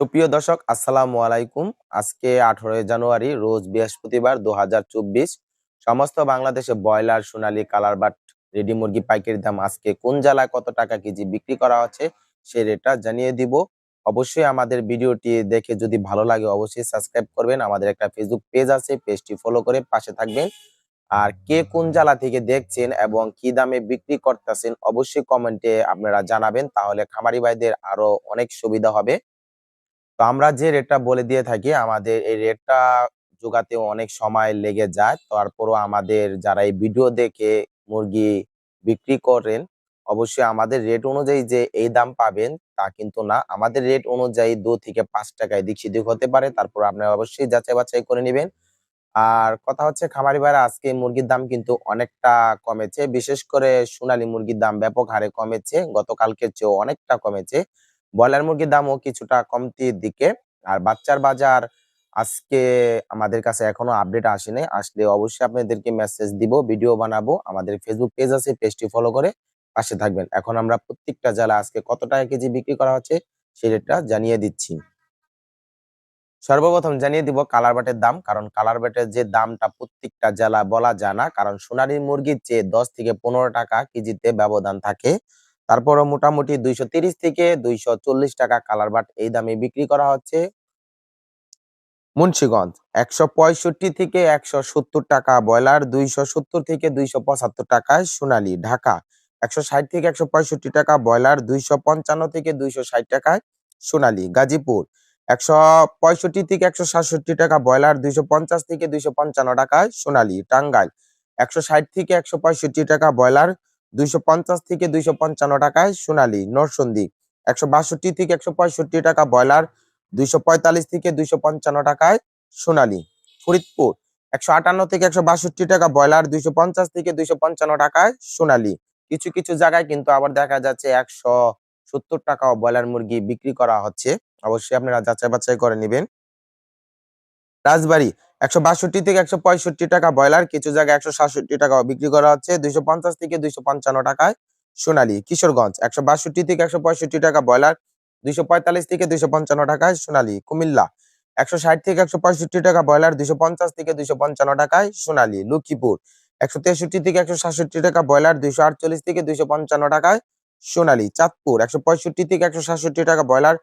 সুপ্রিয় দর্শক, আসসালামু আলাইকুম। আজকে আঠারোই জানুয়ারি, রোজ বৃহস্পতিবার দু হাজার চব্বিশ। সমস্ত বাংলাদেশে ব্রয়লার, সোনালী কালার বাট রেডি মুরগি পাইকারি দাম আজকে কোন জেলায় কত টাকা কেজি বিক্রি করা হচ্ছে সে রেটটা জানিয়ে দিব। অবশ্যই আমাদের ভিডিওটি দেখে যদি ভালো লাগে অবশ্যই সাবস্ক্রাইব করবেন। আমাদের একটা ফেসবুক পেজ আছে পেজটি ফলো করে পাশে থাকবেন। আর কে কোন জেলা থেকে দেখছেন এবং কি দামে বিক্রি করতেছেন অবশ্যই কমেন্টে আপনারা জানাবেন। তাহলে খামারি ভাইদের আরও অনেক সুবিধা হবে। তো আমরা যে রেটটা বলে দিয়ে থাকি, আমাদের এই রেটটা জোগাতে অনেক সময় লেগে যায়। তারপরও আমাদের যারা এই ভিডিও দেখে মুরগি বিক্রি করেন, অবশ্যই আমাদের রেট অনুযায়ী যে এই দাম পাবেন তা কিন্তু না। আমাদের রেট অনুযায়ী দু থেকে পাঁচ টাকায় দিক সিদিক হতে পারে, তারপর আপনারা অবশ্যই যাচাই বাছাই করে নেবেন। আর কথা হচ্ছে, খামারি ভাইরা, আজকে মুরগির দাম কিন্তু অনেকটা কমেছে। বিশেষ করে সোনালী মুরগির দাম ব্যাপক হারে কমেছে। গতকালকের চেয়েও অনেকটা কমেছে। ব্রয়লার মুরগির দামও কিছুটা কমতির দিকে। আর বাচ্চার বাজার আজকে আমাদের কাছে এখনও আপডেট আসেনি। আসলে অবশ্যই আপনাদেরকে মেসেজ দিব ভিডিও বানাবো। আমাদের ফেসবুক পেজ আছে পেজটি ফলো করে পাশে থাকবেন। এখন আমরা প্রত্যেকটা জেলা আজকে কত টাকা কেজি বিক্রি করা হচ্ছে রেটটা জানিয়ে দিচ্ছি। সর্বপ্রথম জানিয়ে দিব কালার বাটের দাম, কারণ কালার বাটের যে দামটা প্রত্যেকটা জেলা বলা যায় না। কারণ সোনালী মুরগির চেয়ে দশ থেকে পনেরো টাকা কেজিতে ব্যবধান থাকে। তারপরও মোটামুটি দুইশো তিরিশ থেকে দুইশো চল্লিশ টাকা কালার বাট এই দামে বিক্রি করা হচ্ছে। মুন্সীগঞ্জ, একশো পঁয়ষট্টি থেকে একশো সত্তর টাকা, ব্রয়লার দুইশো সত্তর থেকে দুইশো পঁচাত্তর টাকায় সোনালী ঢাকা, একশো ষাট থেকে একশো পঁয়ষট্টি টাকা, ব্রয়লার দুইশো পঞ্চান্ন থেকে দুইশো ষাট টাকায় সোনালী গাজীপুর, একশো পঁয়ষট্টি থেকে একশো সাতষট্টি টাকা, ব্রয়লার দুইশো পঞ্চাশ থেকে দুইশো পঞ্চান্ন টাকায় সোনালী টাঙ্গাইল, একশো ষাট থেকে একশো পঁয়ষট্টি টাকা, ব্রয়লার দুইশো পঞ্চাশ থেকে দুইশো পঞ্চান্ন টাকায় সোনালী, নরসন্দী, একশো থেকে একশো পঁয়ষট্টি টাকা ব্রয়লার, দুইশো পঁয়তাল্লিশ থেকে দুইশো পঞ্চান্ন টাকায় সোনালী, ফরিদপুর, একশো আটান্ন থেকে একশো বাষট্টি টাকা ব্রয়লার, দুইশো পঞ্চাশ থেকে দুইশো পঞ্চান্ন টাকায় সোনালী। কিছু কিছু জায়গায় কিন্তু আবার দেখা যাচ্ছে একশো সত্তর টাকাও ব্রয়লার মুরগি বিক্রি করা হচ্ছে। অবশ্যই আপনারা যাচাই বাছাই করে নেবেন। রাজবাড়ী একশো বাষট্টি থেকে একশো পঁয়ষট্টি টাকা ব্রয়লার, কিছু জায়গায় একশো সাতষট্টি টাকাও বিক্রি করা হচ্ছে, দুইশো পঞ্চাশ থেকে দুইশো পঞ্চান্ন টাকায় সোনালী, কিশোরগঞ্জ, একশো বাষট্টি থেকে একশো পঁয়ষট্টি টাকা ব্রয়লার, দুইশো পঁয়তাল্লিশ থেকে দুইশো পঞ্চান্ন টাকায় সোনালী, কুমিল্লা, একশো ষাট থেকে একশো পঁয়ষট্টি টাকা ব্রয়লার, দুইশো পঞ্চাশ থেকে দুইশো পঞ্চান্ন টাকায় সোনালী, লক্ষ্মীপুর, একশো তেষট্টি থেকে একশো সাতষট্টি টাকা ব্রয়লার, দুইশো আটচল্লিশ থেকে দুইশো পঞ্চান্ন টাকায় সোনালী, চাঁদপুর, একশো পঁয়ষট্টি থেকে একশো সাতষট্টি টাকা ব্রয়লার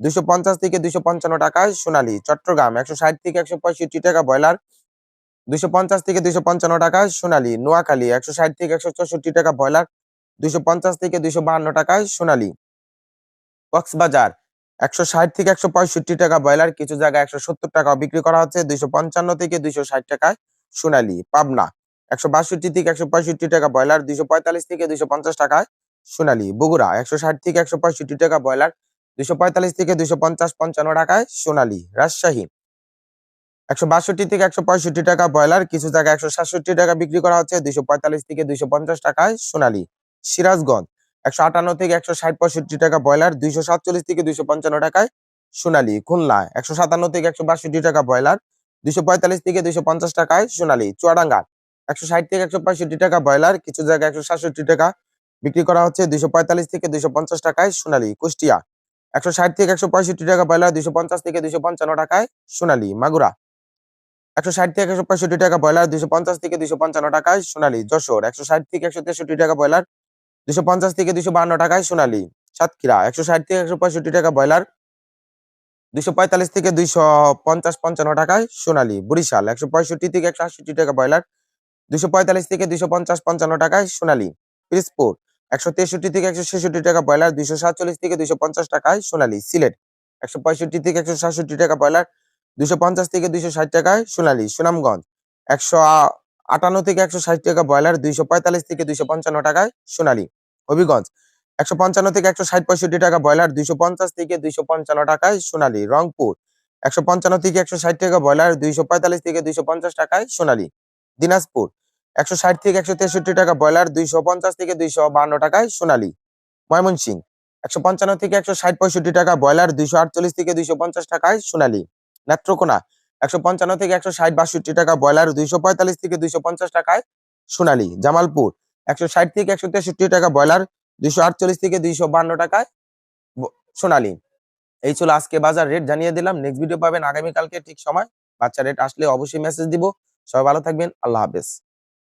দুইশো পঞ্চাশ থেকে দুইশো পঞ্চান্ন টাকায় সোনালী, চট্টগ্রাম, একশো ষাট থেকে একশো পঁয়ষট্টি টাকা ব্রয়লার দুইশো পঞ্চাশ থেকে দুইশো পঞ্চান্ন টাকায় সোনালী, নোয়াখালী, একশো ষাট থেকে একশো চৌষট্টি টাকা ব্রয়লার দুইশো পঞ্চাশ থেকে দুইশো বাহান্ন টাকায় সোনালী। কক্সবাজার, একশো ষাট থেকে একশো পঁয়ষট্টি টাকা ব্রয়লার, কিছু জায়গায় একশো সত্তর টাকা বিক্রি করা হচ্ছে দুইশো পঞ্চান্ন থেকে দুইশো ষাট টাকায় সোনালী। পাবনা, একশো বাষট্টি থেকে একশো পঁয়ষট্টি টাকা ব্রয়লার দুইশো পঁয়তাল্লিশ থেকে দুইশো পঞ্চাশ টাকায় সোনালী। বগুড়া, একশো ষাট থেকে একশো পঁয়ষট্টি টাকা ব্রয়লার দুইশো পঁয়তাল্লিশ থেকে দুইশো পঞ্চাশ পঞ্চান্ন টাকায় সোনালী রাজশাহী। একশো বাষট্টি থেকে একশো পঁয়ষট্টি টাকা ব্রয়লার, কিছু জায়গায় একশো সাতষট্টি টাকা বিক্রি করা হচ্ছে, দুইশো পঁয়তাল্লিশ থেকে দুইশো পঞ্চাশ টাকায় সোনালী। সিরাজগঞ্জ, একশো আটান্ন থেকে একশো ষাট পঁয়ষট্টি টাকা ব্রয়লার, দুইশো সাতচল্লিশ থেকে দুইশো পঞ্চান্ন টাকায় সোনালী। খুলনা, একশো সাতান্ন থেকে একশো বাষট্টি টাকা ব্রয়লার, দুইশো পঁয়তাল্লিশ থেকে দুইশো পঞ্চাশ টাকায় সোনালী। চুয়াডাঙ্গা, একশো ষাট থেকে একশো পঁয়ষট্টি টাকা ব্রয়লার, কিছু জায়গায় একশো সাতষট্টি টাকা বিক্রি করা হচ্ছে, দুইশো পঁয়তাল্লিশ থেকে দুইশো পঞ্চাশ টাকায় সোনালী। কুষ্টিয়া একশো ষাট থেকে একশো পঁয়ষট্টি টাকা ব্রয়লার দুইশো পঞ্চাশ থেকে দুইশো পঞ্চান্ন টাকায় সোনালী মাগুরা। একশো ষাট থেকে একশো পঁয়ষট্টি টাকা ব্রয়লার দুইশো পঞ্চাশ থেকে দুইশো পঞ্চান্ন টাকায় সোনালী যশোর। একশো ষাট থেকে একশো তেষট্টি টাকা ব্রয়লার দুশো পঞ্চাশ থেকে দুশো বান্ন টাকায় সোনালী সাতক্ষীরা। একশো ষাট থেকে একশো পঁয়ষট্টি টাকা ব্রয়লার দুশো পঁয়তাল্লিশ থেকে দুইশো পঞ্চাশ পঞ্চান্ন টাকায় সোনালী বরিশাল। একশো পঁয়ষট্টি থেকে একশো আটষট্টি টাকা ব্রয়লার দুশো পঁয়তাল্লিশ থেকে দুশো পঞ্চাশ পঞ্চান্ন টাকায় সোনালী পিরিজপুর। একশো তেষট্টি থেকে একশো ছেষট্টি টাকা ব্রয়লার, দুইশো সাতচল্লিশ থেকে দুইশো পঞ্চাশ টাকায় সোনালী সিলেট। একশো পঁয়ষট্টি থেকে একশো সাতষট্টি টাকা ব্রয়লার দুশো পঞ্চাশ থেকে দুইশো ষাট টাকায় সোনালী, সুনামগঞ্জ। একশো আটান্ন থেকে একশো ষাট টাকা ব্রয়লার, দুইশো পঁয়তাল্লিশ থেকে দুইশো পঞ্চান্ন টাকায় সোনালী। হবিগঞ্জ। একশো পঞ্চান্ন থেকে একশো ষাট পঁয়ষট্টি টাকা ব্রয়লার, দুইশো পঞ্চাশ থেকে দুইশো পঞ্চান্ন টাকায় সোনালী, রংপুর। একশো পঞ্চান্ন থেকে একশো ষাট টাকা ব্রয়লার, দুইশো পঁয়তাল্লিশ থেকে দুইশো পঞ্চাশ টাকায় সোনালী। দিনাজপুর। একশো ষাট থেকে একশো তেষট্টি টাকা ব্রয়লার, দুইশো পঞ্চাশ থেকে দুইশো বান্ন টাকায় সোনালী। ময়মনসিং একশো পঞ্চান্ন থেকে একশো ষাট পঁয়ষট্টি টাকা ব্রয়লার, দুইশো আটচল্লিশ থেকে দুইশো পঞ্চাশ টাকায় সোনালী। নেত্রকোনা, একশো পঞ্চান্ন থেকে একশো ষাট বাষট্টি টাকা ব্রয়লার, দুইশো পঁয়তাল্লিশ থেকে দুইশো পঞ্চাশ টাকায় সোনালী। জামালপুর, একশো ষাট থেকে একশো তেষট্টি টাকা ব্রয়লার, দুইশো আটচল্লিশ থেকে দুইশো বান্ন টাকায় সোনালী। এই ছিল আজকে বাজার রেট জানিয়ে দিলাম। নেক্সট ভিডিও পাবেন আগামীকালকে ঠিক সময়। বাচ্চা রেট আসলে অবশ্যই মেসেজ দিব। সবাই ভালো থাকবেন। আল্লাহ হাফেজ।